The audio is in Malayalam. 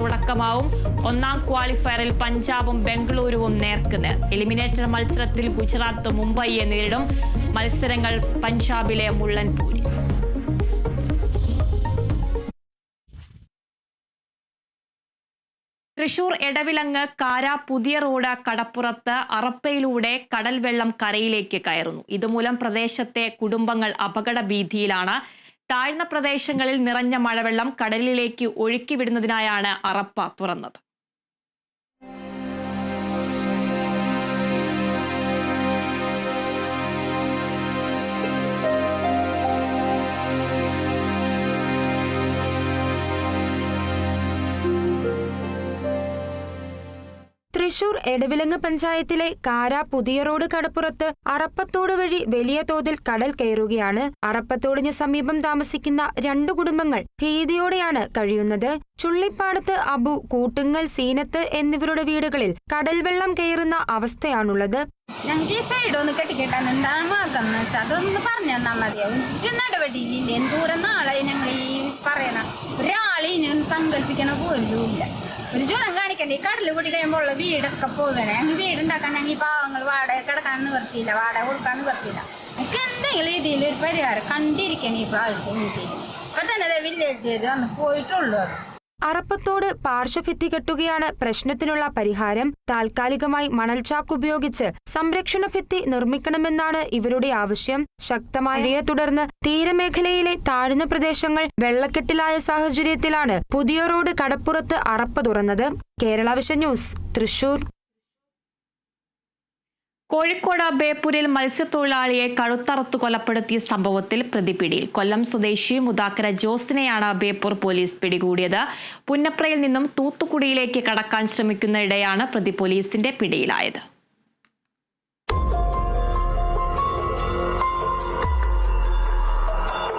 തുടക്കമാവും. ഒന്നാം ക്വാളിഫയറിൽ പഞ്ചാബും ബംഗളൂരുവും നേർക്കുനേർ. എലിമിനേറ്റർ മത്സരത്തിൽ ഗുജറാത്ത് മുംബൈയെ നേരിടും. മത്സരങ്ങൾ പഞ്ചാബിലെ മുള്ളൻപൂരിൽ തൃശൂർ എടവിലങ്ങ് കാര പുതിയ റോഡ് കടപ്പുറത്ത് അറപ്പയിലൂടെ കടൽ വെള്ളം കരയിലേക്ക് കയറുന്നു. ഇതുമൂലം പ്രദേശത്തെ കുടുംബങ്ങൾ അപകട ഭീതിയിലാണ് താഴ്ന്ന പ്രദേശങ്ങളിൽ നിറഞ്ഞ മഴവെള്ളം കടലിലേക്ക് ഒഴുക്കി വിടുന്നതിനായാണ് അറപ്പ തുറന്നത്. തൃശൂർ എടവിലങ്ങ് പഞ്ചായത്തിലെ കാര പുതിയ റോഡ് കടപ്പുറത്ത് അറപ്പത്തോട് വഴി വലിയ തോതിൽ കടൽ കയറുകയാണ്. അറപ്പത്തോടിന് സമീപം താമസിക്കുന്ന രണ്ടു കുടുംബങ്ങൾ ഭീതിയോടെയാണ് കഴിയുന്നത്. ചുള്ളിപ്പാടത്ത് അബു കൂട്ടുങ്ങൽ സീനത്ത് എന്നിവരുടെ വീടുകളിൽ കടൽ വെള്ളം കയറുന്ന അവസ്ഥയാണുള്ളത്. ഞങ്ങൾക്ക് ഈ സൈഡ് ഒന്ന് കെട്ടിക്കെട്ടാൻ എന്താണ് മാർഗം വെച്ചാൽ അതൊന്ന് പറഞ്ഞു തന്നാൽ മതിയാവും. ഒരു നടപടിയില്ല എന്തോരം നാളെ ഞങ്ങൾ ഈ പറയണ ഒരാളെ ഇനി സങ്കല്പിക്കണ പോലും ഇല്ല. ഒരു ജ്വരം കാണിക്കണ്ടേ? ഈ കടൽ പൊടി കഴിയുമ്പോൾ വീടൊക്കെ പോവണേ ഞങ്ങൾ വീടുണ്ടാക്കാൻ ഞങ്ങൾ ഈ പാവങ്ങൾ വാടക കിടക്കാൻ നിവർത്തിയില്ല. വാടക കൊടുക്കാൻ നിവർത്തിയില്ല. എനിക്ക് എന്തെങ്കിലും ഒരു പരിഹാരം കണ്ടിരിക്കണം ഈ പ്രാവശ്യം എനിക്ക് ഇപ്പൊ തന്നെ വില്ലേജ് വരും അന്ന് പോയിട്ടുള്ളൂ അത്. അറപ്പത്തോട് പാർശ്വഭിത്തി കെട്ടുകയാണ് പ്രശ്നത്തിനുള്ള പരിഹാരം. താൽക്കാലികമായി മണൽചാക്ക് ഉപയോഗിച്ച് സംരക്ഷണ ഭിത്തി നിർമ്മിക്കണമെന്നാണ് ഇവരുടെ ആവശ്യം. ശക്തമായ തുടർന്ന് തീരമേഖലയിലെ താഴ്ന്ന പ്രദേശങ്ങൾ വെള്ളക്കെട്ടിലായ സാഹചര്യത്തിലാണ് പുതിയ റോഡ് കടപ്പുറത്ത് അറപ്പ് തുറന്നത്. Kerala vision news Thrissur. Kozhikode ബേപ്പൂരിൽ മത്സ്യത്തൊഴിലാളിയെ കഴുത്തറുത്തു കൊലപ്പെടുത്തിയ സംഭവത്തിൽ പ്രതിപിടിയിൽ. കൊല്ലം സ്വദേശി മുതാക്കര ജോസിനെയാണ് ബേപ്പൂർ പോലീസ് പിടികൂടിയത്. പുന്നപ്രയിൽ നിന്നും തൂത്തുക്കുടിയിലേക്ക് കടക്കാൻ ശ്രമിക്കുന്നതിടെയാണ് പ്രതി പോലീസിന്റെ പിടിയിലായത്.